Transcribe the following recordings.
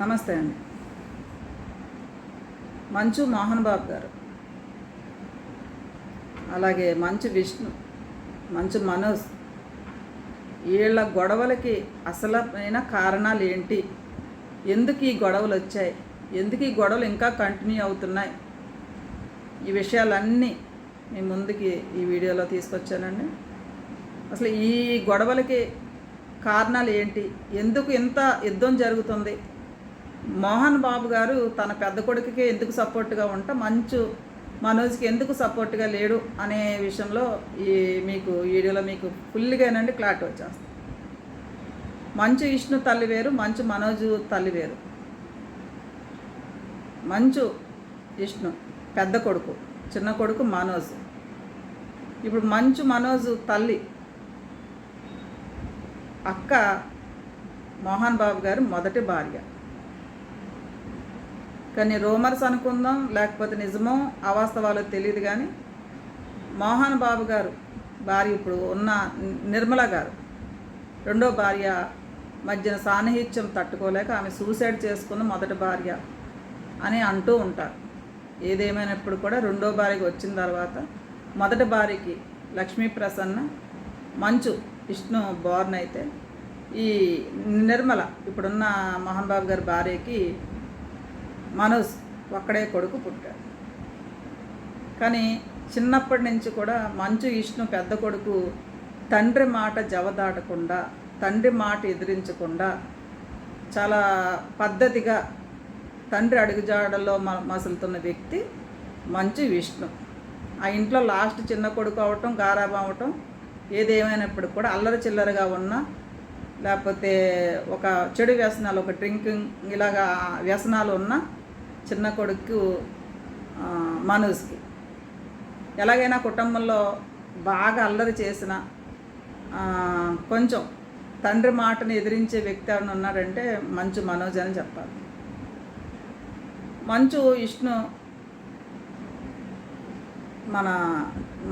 నమస్తే అండి. మంచు మోహన్ బాబు గారు. అలాగే మంచు విష్ణు మంచు మనోజ్. వీళ్ళ గొడవలకి అసలైన కారణాలు ఏంటి? ఎందుకు ఈ గొడవలు వచ్చాయి? ఎందుకు ఈ గొడవలు ఇంకా కంటిన్యూ అవుతున్నాయి? ఈ విషయాలన్నీ మీ ముందుకి ఈ వీడియోలో తీసుకొచ్చానండి. అసలు ఈ గొడవలకి కారణాలు ఏంటి? ఎందుకు ఇంత యుద్ధం జరుగుతుంది? మోహన్ బాబు గారు తన పెద్ద కొడుకుకి ఎందుకు సపోర్ట్గా ఉంటా మంచు మనోజ్కి ఎందుకు సపోర్ట్గా లేడు అనే విషయంలో ఈ మీకు వీడియోలో మీకు ఫుల్గానండి క్లారిటీ వచ్చేస్తుంది. మంచు విష్ణు తల్లి వేరు మంచు మనోజు తల్లి వేరు. మంచు విష్ణు పెద్ద కొడుకు చిన్న కొడుకు మనోజ్. ఇప్పుడు మంచు మనోజ్ తల్లి అక్క మోహన్ బాబు గారు మొదటి భార్య. కానీ రోమర్స్ అనుకుందాం లేకపోతే నిజమో అవాస్తవాలో తెలియదు కానీ మోహన్ బాబు గారు భార్య ఇప్పుడు ఉన్న నిర్మల గారు రెండో భార్య మధ్యన సాన్నిహిత్యం తట్టుకోలేక ఆమె సూసైడ్ చేసుకున్న మొదటి భార్య అని అంటూ ఉంటారు. ఏదేమైనప్పుడు కూడా రెండో భార్యకి వచ్చిన తర్వాత మొదటి భార్యకి లక్ష్మీ ప్రసన్న మంచు విష్ణు బోర్న్ అయితే ఈ నిర్మల ఇప్పుడున్న మోహన్ బాబు గారి భార్యకి మనోజ్ ఒక్కడే కొడుకు పుట్టాడు. కానీ చిన్నప్పటి నుంచి కూడా మంచు విష్ణు పెద్ద కొడుకు తండ్రి మాట జవదాటకుండా తండ్రి మాట ఎదిరించకుండా చాలా పద్ధతిగా తండ్రి అడుగుజాడల్లో మ మసులుతున్న వ్యక్తి మంచు విష్ణు. ఆ ఇంట్లో లాస్ట్ చిన్న కొడుకు అవటం గారాబం అవటం ఏదేమైనప్పుడు కూడా అల్లరి చిల్లరగా ఉన్నా లేకపోతే ఒక చెడు వ్యసనాలు ఒక డ్రింకింగ్ ఇలాగా వ్యసనాలు ఉన్నా చిన్న కొడుకు మనోజ్కి ఎలాగైనా కుటుంబంలో బాగా అల్లరి చేసిన కొంచెం తండ్రి మాటను ఎదిరించే వ్యక్తి ఎవరైనా ఉన్నాడంటే మంచు మనోజ్ అని చెప్పాలి. మంచు విష్ణు మన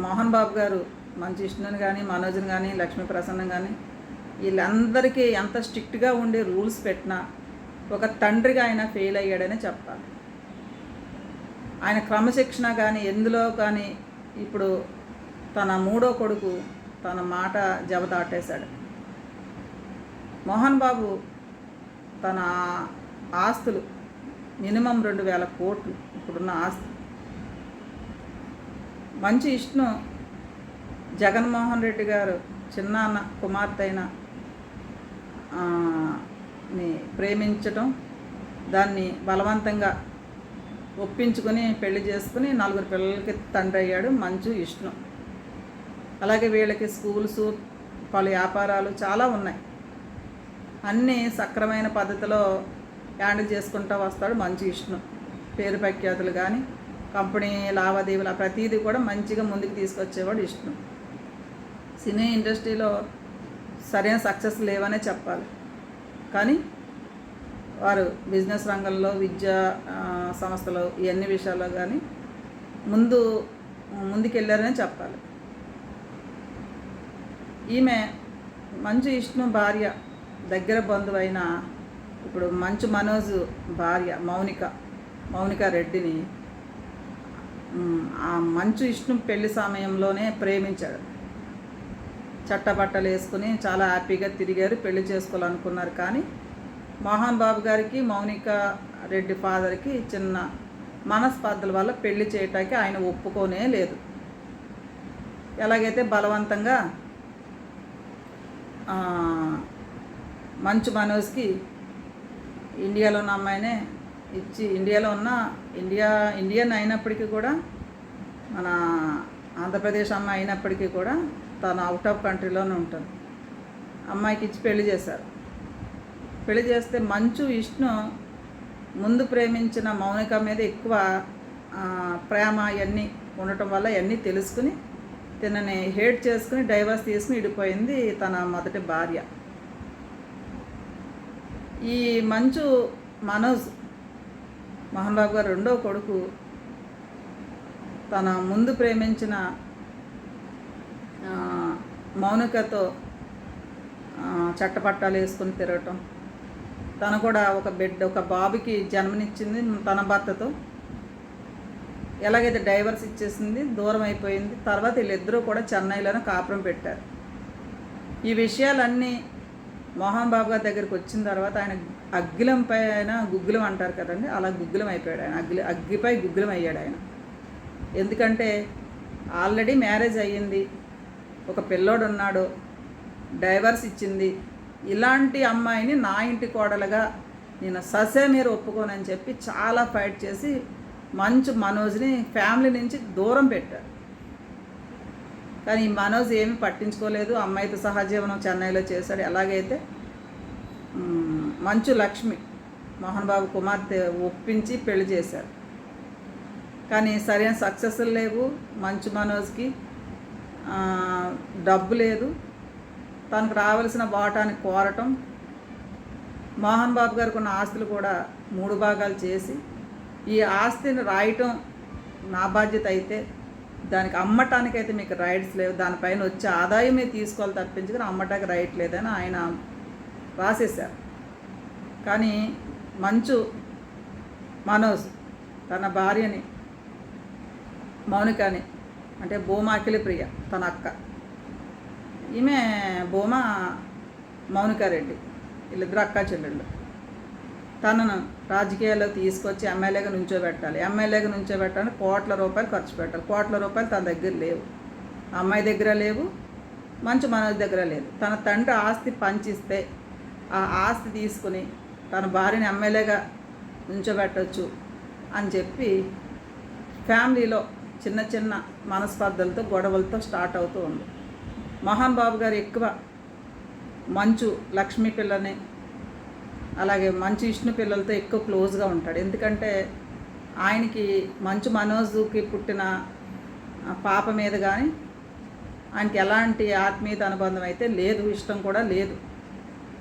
మోహన్ బాబు గారు మంచు విష్ణుని కానీ మనోజ్ని కానీ లక్ష్మీ ప్రసన్న కానీ వీళ్ళందరికీ ఎంత స్ట్రిక్ట్గా ఉండే రూల్స్ పెట్టినా ఒక తండ్రిగా ఆయన ఫెయిల్ అయ్యాడని చెప్పాలి. ఆయన క్రమశిక్షణ కానీ ఎందులో కానీ ఇప్పుడు తన మూడో కొడుకు తన మాట జబదాటేశాడు. మోహన్ బాబు తన ఆస్తులు మినిమం రెండు వేల కోట్లు ఇప్పుడున్న ఆస్తి. మంచి ఇష్టం జగన్మోహన్ రెడ్డి గారు చిన్నాన్న కుమార్తె అయిన ని ప్రేమించటం దాన్ని బలవంతంగా ఒప్పించుకొని పెళ్ళి చేసుకుని నలుగురు పిల్లలకి తండ్రి అయ్యాడు మంచు విష్ణు. అలాగే వీళ్ళకి స్కూల్స్ పలు వ్యాపారాలు చాలా ఉన్నాయి. అన్నీ సక్రమైన పద్ధతిలో హ్యాండిల్ చేసుకుంటూ వస్తాడు మంచు విష్ణు. పేరు ప్రఖ్యాతులు కానీ కంపెనీ లావాదేవీలు ప్రతీది కూడా మంచిగా ముందుకు తీసుకొచ్చేవాడు విష్ణు. సినీ ఇండస్ట్రీలో సరైన సక్సెస్ లేవనే చెప్పాలి. కానీ వారు బిజినెస్ రంగంలో విద్యా సంస్థలు ఇవన్నీ విషయాల్లో కానీ ముందు ముందుకెళ్ళారనే చెప్పాలి. ఈమె మంచు విష్ణు భార్య దగ్గర బంధువైన ఇప్పుడు మంచు మనోజ్ భార్య మౌనిక మౌనిక రెడ్డిని ఆ మంచు విష్ణు పెళ్ళి సమయంలోనే ప్రేమించాడు. చట్టబట్టలు వేసుకుని చాలా హ్యాపీగా తిరిగారు పెళ్ళి చేసుకోవాలనుకున్నారు కానీ మోహన్ బాబు గారికి మౌనిక రెడ్డి ఫాదర్కి చిన్న మనస్పర్ధల వల్ల పెళ్ళి చేయటానికి ఆయన ఒప్పుకోనే లేదు. ఎలాగైతే బలవంతంగా మంచు మనోజ్కి ఇండియాలో ఉన్న అమ్మాయినే ఇచ్చి ఇండియాలో ఉన్న ఇండియా ఇండియన్ అయినప్పటికీ కూడా మన ఆంధ్రప్రదేశ్ అమ్మాయి అయినప్పటికీ కూడా తను అవుట్ ఆఫ్ కంట్రీలోనే ఉంటుంది అమ్మాయికి ఇచ్చి పెళ్ళి చేశారు. పెళ్ళి చేస్తే మంచు విష్ణు ముందు ప్రేమించిన మౌనిక మీద ఎక్కువ ప్రేమ ఇవన్నీ ఉండటం వల్ల ఇవన్నీ తెలుసుకుని తినని హేట్ చేసుకుని డైవర్స్ తీసుకుని ఇడిపోయింది తన మొదటి భార్య. ఈ మంచు మనోజ్ మోహన్ బాబు గారు రెండో కొడుకు తన ముందు ప్రేమించిన మౌనికతో చట్టపట్టాలు వేసుకొని తిరగటం. తను కూడా ఒక బిడ్డ ఒక బాబుకి జన్మనిచ్చింది తన భర్తతో. ఎలాగైతే డైవర్స్ ఇచ్చేసింది దూరం అయిపోయింది తర్వాత వీళ్ళిద్దరూ కూడా చెన్నైలోనే కాపురం పెట్టారు. ఈ విషయాలన్నీ మోహన్ బాబు గారి దగ్గరికి వచ్చిన తర్వాత ఆయన అగ్గిలం పైన గుగ్గులం అంటారు కదండి అలా గుగ్గులం అయిపోయాడు ఆయన. అగ్గి అగ్గిపై గుగ్గులం అయ్యాడు ఆయన. ఎందుకంటే ఆల్రెడీ మ్యారేజ్ అయ్యింది ఒక పిల్లోడు ఉన్నాడు డైవర్స్ ఇచ్చింది ఇలాంటి అమ్మాయిని నా ఇంటి కోడలుగా నేను ససే మీరు ఒప్పుకోనని చెప్పి చాలా ఫైట్ చేసి మంచు మనోజ్ని ఫ్యామిలీ నుంచి దూరం పెట్టారు కానీ ఈ మనోజ్ ఏమి పట్టించుకోలేదు. అమ్మాయితో సహజీవనం చెన్నైలో చేశాడు. ఎలాగైతే మంచు లక్ష్మి మోహన్ బాబు కుమార్తె ఒప్పించి పెళ్ళి చేశారు. కానీ సరైన సక్సెస్ లేవు. మంచు మనోజ్కి డబ్బు లేదు. తనకు రావాల్సిన వాటాని కోరటం మోహన్ బాబు గారికి ఉన్న ఆస్తులు కూడా మూడు భాగాలు చేసి ఈ ఆస్తిని రాయటం నా బాధ్యత అయితే దానికి అమ్మటానికైతే మీకు రైట్స్ లేవు. దానిపైన వచ్చే ఆదాయం మీరు తీసుకోవాలి తప్పించుకుని అమ్మటానికి రైట్ లేదని ఆయన రాసేశారు. కానీ మంచు మనోజ్ తన భార్యని మౌనికని అంటే భూమాకిలి ప్రియ తన అక్క ఈమె భూమా మౌనికారెడ్డి వీళ్ళిద్దరు అక్క చెల్లెళ్ళు. తనను రాజకీయాల్లో తీసుకొచ్చి ఎమ్మెల్యేగా నుంచోబెట్టాలి. ఎమ్మెల్యేగా నుంచోబెట్టాలని కోట్ల రూపాయలు ఖర్చు పెట్టాలి. కోట్ల రూపాయలు తన దగ్గర లేవు. అమ్మాయి దగ్గర లేవు మంచి మనోజ్ దగ్గర లేదు. తన తండ్రి ఆస్తి పంచిస్తే ఆ ఆస్తి తీసుకుని తన భార్యని ఎమ్మెల్యేగా నుంచోబెట్టచ్చు అని చెప్పి ఫ్యామిలీలో చిన్న చిన్న మనస్పర్ధలతో గొడవలతో స్టార్ట్ అవుతూ ఉంది. మోహన్ బాబు గారు ఎక్కువ మంచు లక్ష్మీ పిల్లని అలాగే మంచు విష్ణు పిల్లలతో ఎక్కువ క్లోజ్గా ఉంటాడు. ఎందుకంటే ఆయనకి మంచు మనోజ్కి పుట్టిన పాప మీద కానీ ఆయనకి ఎలాంటి ఆత్మీయత అనుబంధం అయితే లేదు ఇష్టం కూడా లేదు.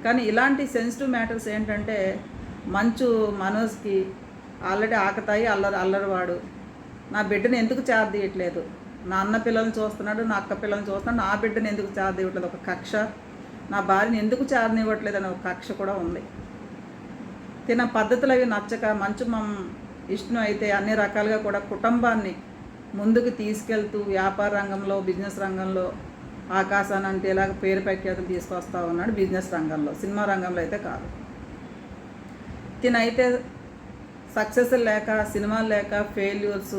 కానీ ఇలాంటి సెన్సిటివ్ మ్యాటర్స్ ఏంటంటే మంచు మనోజ్కి ఆల్రెడీ ఆకతాయి అల్లరి అల్లరివాడు. నా బిడ్డను ఎందుకు చారదీయట్లేదు? నా అన్న పిల్లల్ని చూస్తున్నాడు నా అక్క పిల్లల్ని చూస్తున్నాడు నా బిడ్డను ఎందుకు చారదీయట్లేదు ఒక కక్ష. నా భార్యని ఎందుకు చారనివ్వట్లేదు అనే ఒక కక్ష కూడా ఉంది. తిన పద్ధతులు అవి నచ్చక మంచు మం ఇష్టం అయితే అన్ని రకాలుగా కూడా కుటుంబాన్ని ముందుకు తీసుకెళ్తూ వ్యాపార రంగంలో బిజినెస్ రంగంలో ఆకాశాన్ని అంటే ఇలాగ పేరు ప్రఖ్యాతులు తీసుకొస్తా ఉన్నాడు బిజినెస్ రంగంలో సినిమా రంగంలో అయితే కాదు. తినైతే సక్సెస్ లేక సినిమాలు లేక ఫెయిల్యూర్స్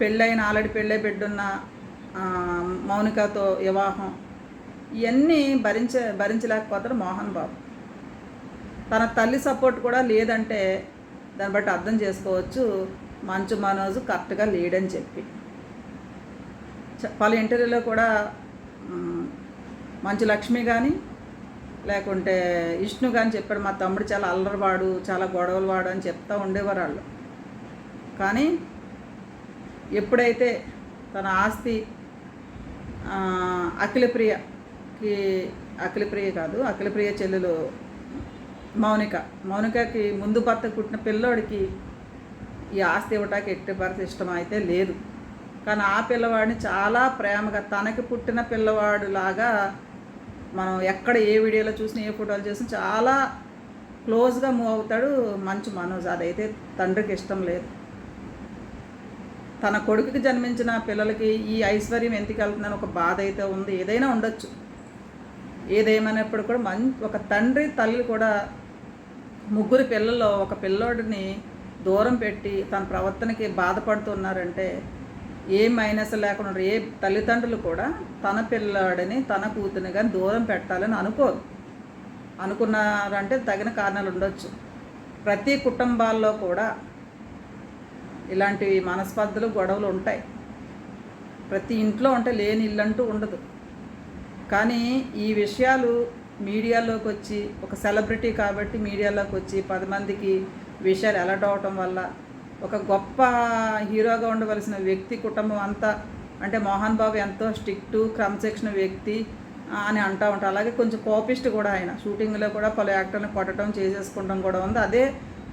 పెళ్ళైన ఆల్రెడీ పెళ్ళే బిడ్డున్న మౌనికతో వివాహం ఇవన్నీ భరించ భరించలేకపోతాడు మోహన్ బాబు. తన తల్లి సపోర్ట్ కూడా లేదంటే దాన్ని బట్టి అర్థం చేసుకోవచ్చు. మంచు మనోజ్ కరెక్ట్గా లేడని చెప్పి. పలు ఇంటర్వ్యూలో కూడా మంచు లక్ష్మి కానీ లేకుంటే విష్ణు కానీ చెప్పాడు మా తమ్ముడు చాలా అల్లరివాడు చాలా గొడవలు వాడు అని చెప్తూ ఉండేవారు వాళ్ళు. కానీ ఎప్పుడైతే తన ఆస్తి అఖిలప్రియకి అఖిలప్రియ కాదు అఖిలప్రియ చెల్లెలు మౌనిక మౌనికకి ముందు భర్త పుట్టిన పిల్లోడికి ఈ ఆస్తి ఇవ్వటానికి ఎట్టి భర్త ఇష్టం అయితే లేదు. కానీ ఆ పిల్లవాడిని చాలా ప్రేమగా తనకి పుట్టిన పిల్లవాడు లాగా మనం ఎక్కడ ఏ వీడియోలో చూసినా ఏ ఫోటోలు చూసినా చాలా క్లోజ్గా మూవ్ అవుతాడు మంచు మనోజ్. అదైతే తండ్రికి ఇష్టం లేదు. తన కొడుకుకి జన్మించిన పిల్లలకి ఈ ఐశ్వర్యం ఎందుకు వెళ్తుందని ఒక బాధ అయితే ఉంది. ఏదైనా ఉండొచ్చు. ఏదేమైనప్పుడు కూడా మం ఒక తండ్రి తల్లి కూడా ముగ్గురు పిల్లల్లో ఒక పిల్లోడిని దూరం పెట్టి తన ప్రవర్తనకి బాధపడుతున్నారంటే ఏ మైనస్ లేకుండా ఏ తల్లిదండ్రులు కూడా తన పిల్లాడిని తన కూతుని కానీ దూరం పెట్టాలని అనుకోరు. అనుకున్నారంటే తగిన కారణాలు ఉండొచ్చు. ప్రతి కుటుంబాల్లో కూడా ఇలాంటి మనస్పర్ధలు గొడవలు ఉంటాయి. ప్రతి ఇంట్లో ఉంటే లేని ఇల్లు అంటూ ఉండదు. కానీ ఈ విషయాలు మీడియాలోకి వచ్చి ఒక సెలబ్రిటీ కాబట్టి మీడియాలోకి వచ్చి పది మందికి విషయాలు అలర్ట్ అవటం వల్ల ఒక గొప్ప హీరోగా ఉండవలసిన వ్యక్తి కుటుంబం అంతా అంటే మోహన్ బాబు ఎంతో స్ట్రిక్టు క్రమశిక్షణ వ్యక్తి అని అంటూ ఉంటారు. అలాగే కొంచెం కోపిస్ట్ కూడా ఆయన. షూటింగ్లో కూడా పలు యాక్టర్ని కొట్టడం చేసేసుకోవడం కూడా ఉంది. అదే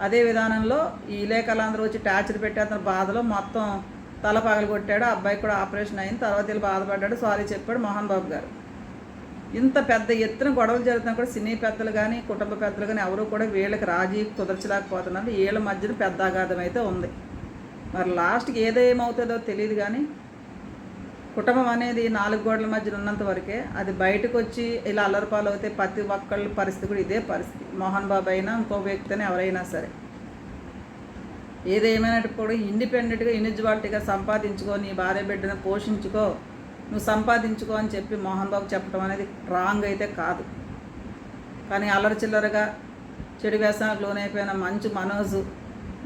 అదే విధానంలో ఈ ఇలేకలందరూ వచ్చి టార్చర్ పెట్టి అతని బాధలో మొత్తం తల పగలు కొట్టాడు అబ్బాయికి కూడా ఆపరేషన్ అయింది. తర్వాత వీళ్ళు బాధపడ్డాడు. సారీ చెప్పాడు మోహన్ బాబు గారు. ఇంత పెద్ద ఎత్తున గొడవలు జరుగుతున్నా కూడా సినీ పెద్దలు కానీ కుటుంబ పెద్దలు కానీ ఎవరు కూడా వీళ్ళకి రాజీ కుదర్చలేకపోతున్నారు. వీళ్ళ మధ్యన పెద్ద అగాధం అయితే ఉంది. మరి లాస్ట్కి ఏదేమవుతుందో తెలియదు కానీ కుటుంబం అనేది నాలుగు గోడల మధ్యన ఉన్నంత వరకే అది బయటకు వచ్చి ఇలా అల్లరిపాలు అవుతే ప్రతి ఒక్కళ్ళ పరిస్థితి కూడా ఇదే పరిస్థితి. మోహన్ బాబు అయినా ఇంకో వ్యక్తి అని ఎవరైనా సరే. ఏదేమైనట్టు కూడా ఇండిపెండెంట్గా ఇండివిజువాలిటీగా సంపాదించుకో నీ భార్య బిడ్డను పోషించుకో నువ్వు సంపాదించుకో అని చెప్పి మోహన్ బాబు చెప్పడం అనేది రాంగ్ అయితే కాదు. కానీ అల్లరి చిల్లరగా చెడు వ్యసనాలకు లోనైపోయిన మంచు మనోజు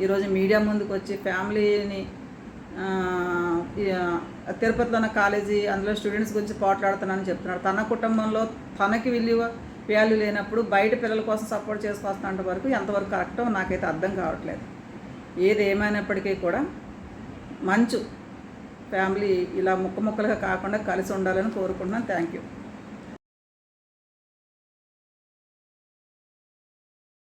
ఈరోజు మీడియా ముందుకు వచ్చి ఫ్యామిలీని తిరుపతిలో ఉన్న కాలేజీ అందులో స్టూడెంట్స్ గురించి పోట్లాడుతున్నానని చెప్తున్నాడు తన కుటుంబంలో తనకి విలువ వాల్యూ లేనప్పుడు బయట పిల్లల కోసం సపోర్ట్ చేసుకొస్తున్నంత వరకు ఎంతవరకు కరెక్టో నాకైతే అర్థం కావట్లేదు. ఏది ఏమైనప్పటికీ కూడా మంచు ఫ్యామిలీ ఇలా ముక్క ముక్కలుగా కాకుండా కలిసి ఉండాలని కోరుకుంటున్నాను. Thank you.